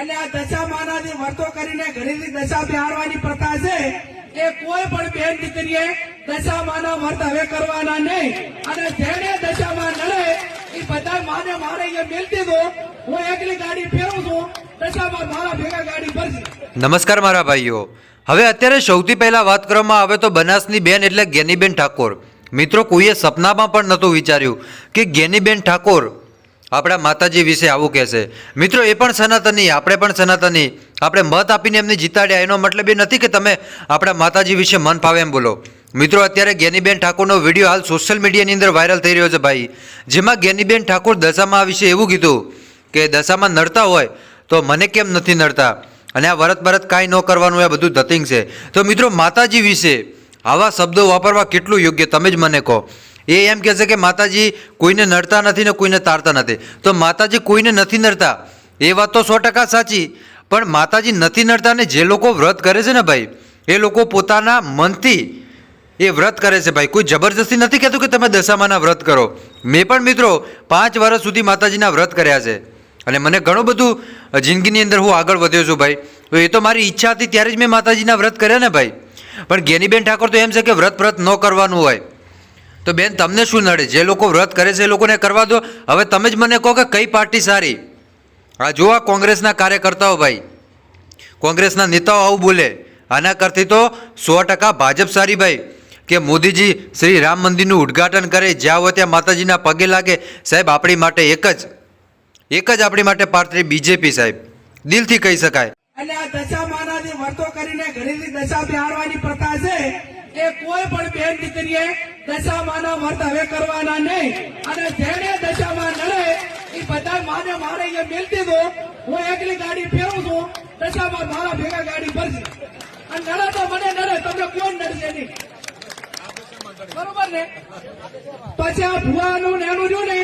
અને આ દશા માનાથી વર્તો કરીને ઘરેથી દશા બિહારવાની પ્રથા છે. એ કોઈ પણ બેન દીકરીએ દશા માના વર્ત હવે કરવાના નહીં. અને જેને દશામાં નડે, એ બધા માને મારે એ મેલતી દો હું એકલી ગાડી ફેરવું છું દશામાં મારા ભેગા ગાડી ફરશે નમસ્કાર મારા ભાઈઓ. હવે અત્યારે સૌથી પહેલાં વાત કરવામાં આવે તો બનાસની બેન એટલે જ્ઞાનીબેન ઠાકોર. મિત્રો, કોઈએ સપનામાં પણ નહોતું વિચાર્યું કે જ્ઞાનીબેન ઠાકોર આપણા માતાજી વિશે આવું કહેશે મિત્રો, એ પણ સનાતની, આપણે પણ સનાતની. આપણે મત આપીને એમને જીતાડ્યા, એનો મતલબ એ નથી કે તમે આપણા માતાજી વિશે મન ફાવે એમ બોલો. મિત્રો, અત્યારે જ્ઞાનીબેન ઠાકોરનો વીડિયો હાલ સોશિયલ મીડિયાની અંદર વાયરલ થઈ રહ્યો છે ભાઈ. જેમાં જ્ઞાનીબેન ઠાકોર દશામાં વિશે એવું કીધું કે દશામાં નડતા હોય તો મને કેમ નથી નડતા? અને આ વરત બરત કાંઈ ન કરવાનું, એ બધું ધતિંગ છે. તો મિત્રો, માતાજી વિશે આવા શબ્દો વાપરવા કેટલું યોગ્ય, તમે જ મને કહો. એ એમ કહે છે કે માતાજી કોઈને નડતા નથી ને કોઈને તારતા નથી. તો માતાજી કોઈને નથી નડતા? એ વાત તો સો ટકા સાચી. પણ માતાજી નથી નડતા ને જે લોકો વ્રત કરે છે ને ભાઈ, એ લોકો પોતાના મનથી એ વ્રત કરે છે ભાઈ. કોઈ જબરજસ્તી નથી કહેતું કે તમે દશામાના વ્રત કરો. મેં પણ મિત્રો પાંચ વર્ષ સુધી માતાજીના વ્રત કર્યા છે. અને મને ઘણું બધું જિંદગીની અંદર હું આગળ વધ્યો છું ભાઈ. તો એ તો મારી ઈચ્છા હતી ત્યારે જ મેં માતાજીના વ્રત કર્યા ને ભાઈ. પણ ગેનીબેન ઠાકોર તો એમ છે કે વ્રત વ્રત ન કરવાનું હોય. તો બેન, તમને શું નડે? જે લોકો વ્રત કરે છે એ લોકોને કરવા દો. હવે તમે જ મને કહો કે કઈ પાર્ટી સારી? આ જો આ કોંગ્રેસના કાર્યકર્તાઓ ભાઈ. કોંગ્રેસના નેતાઓ આવું બોલે. આના કરતી તો સો ટકા ભાજપ સારી ભાઈ. કે મોદીજી શ્રી રામ મંદિરનું ઉદ્ઘાટન કરે, જ્યાં હોય ત્યાં માતાજીના પગે લાગે. સાહેબ, આપણી માટે એક જ. એક જ આપણી માટે પાર્ટી બીજેપી સાહેબ. દિલથી કહી શકાય. અને આ દશા માનાથી વર્તો કરીને ઘરેલી દશા બિહારવાની પ્રથા છે. એ કોઈ પણ બેન દીકરીએ દશા માના વર્ત હવે કરવાના નહીં. અને જેને દશામાં નડે, એ બધા માને મારે અહીંયા મેળતી દો. હું એકલી ગાડી ફેરવું છું, દશામાં મારા ભેગા ગાડી ભરશે. અને નડે તો મને નડે, તમને કોણ નડશે નહીં? બરોબર ને? પછી આ ભુવાનું ને એનું રહ્યું ને